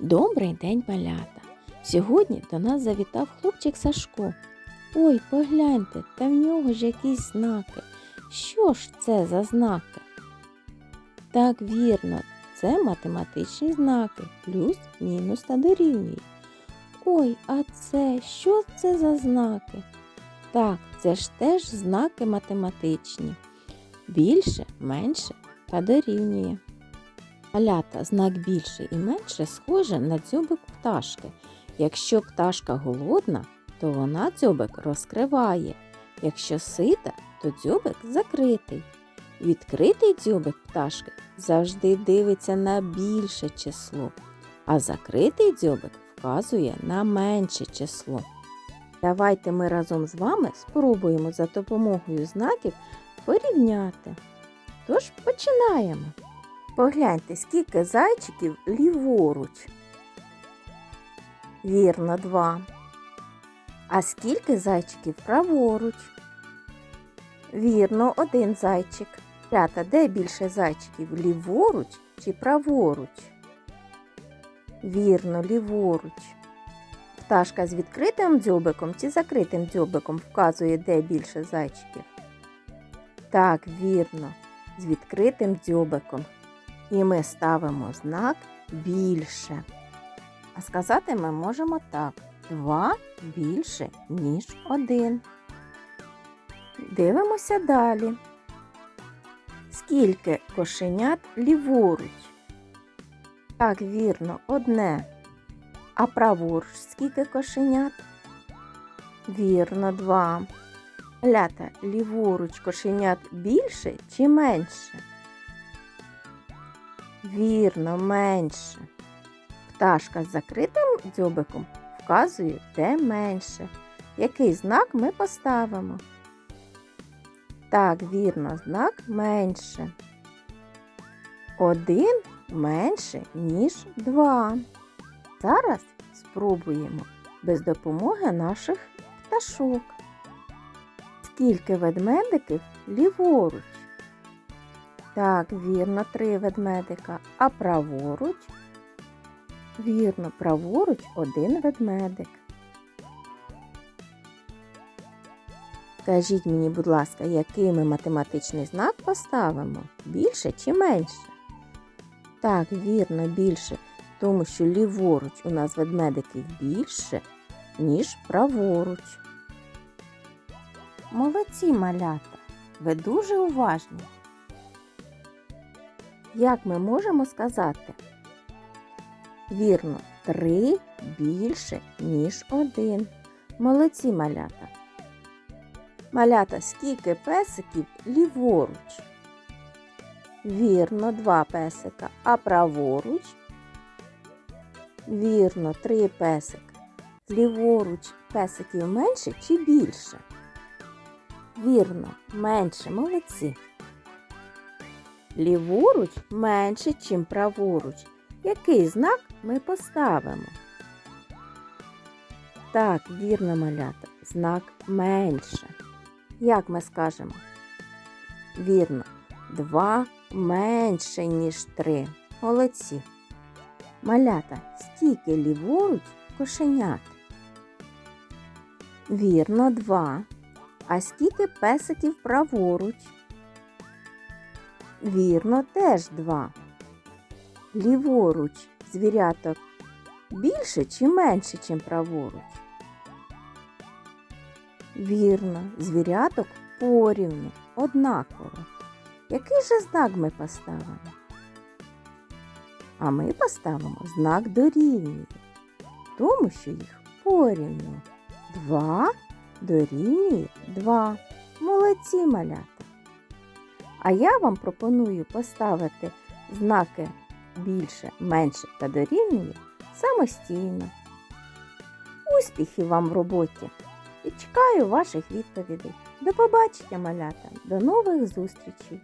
Добрий день, малята! Сьогодні до нас завітав хлопчик Сашко. Ой, погляньте, та в нього ж якісь знаки. Що ж це за знаки? Так, вірно, це математичні знаки плюс, мінус та дорівнює. Ой, а це що це за знаки? Так, це ж теж знаки математичні. Більше, менше та дорівнює. Малята знак більше і менше схоже на дзьобик пташки. Якщо пташка голодна, то вона дзьобик розкриває. Якщо сита, то дзьобик закритий. Відкритий дзьобик пташки завжди дивиться на більше число, а закритий дзьобик вказує на менше число. Давайте ми разом з вами спробуємо за допомогою знаків порівняти. Тож починаємо. Погляньте, скільки зайчиків ліворуч. Вірно, два. А скільки зайчиків праворуч? Вірно, один зайчик. Рята, де більше зайчиків? Ліворуч чи праворуч? Вірно, ліворуч. Пташка з відкритим дзьобиком чи закритим дзьобиком вказує, де більше зайчиків. Так, вірно, з відкритим дзьобиком. І ми ставимо знак більше. А сказати ми можемо так: два більше, ніж один. Дивимося далі. Скільки кошенят ліворуч? Так, вірно, одне. А праворуч скільки кошенят? Вірно, два. Лята ліворуч кошенят більше чи менше? Вірно, менше. Пташка з закритим дзьобиком вказує, де менше. Який знак ми поставимо? Так, вірно, знак менше. Один менше, ніж два. Зараз спробуємо без допомоги наших пташок. Скільки ведмедиків ліворуч? Так, вірно, три ведмедика. А праворуч? Вірно, праворуч один ведмедик. Скажіть мені, будь ласка, який ми математичний знак поставимо? Більше чи менше? Так, вірно, більше, тому що ліворуч у нас ведмедиків більше, ніж праворуч. Молодці малята, ви дуже уважні. Як ми можемо сказати? Вірно, три більше, ніж один. Молодці малята. Малята, скільки песиків ліворуч? Вірно, два песика. А праворуч? Вірно, три песика. Ліворуч песиків менше чи більше? Вірно, менше, молодці. Ліворуч менше, чим праворуч. Який знак ми поставимо? Так, вірно, малята, знак менше. Як ми скажемо? Вірно, два менше, ніж три. Молодці. Малята, стільки ліворуч кошенят. Вірно, два. А скільки песиків праворуч? Вірно, теж два. Ліворуч звіряток більше чи менше, чим праворуч? Вірно, звіряток порівну, однаково. Який же знак ми поставимо? А ми поставимо знак дорівнює, тому що їх порівну. Два дорівнює два. Молодці малята. А я вам пропоную поставити знаки більше, менше та дорівнює самостійно. Успіхів вам в роботі! І чекаю ваших відповідей. До побачення, малята! До нових зустрічей!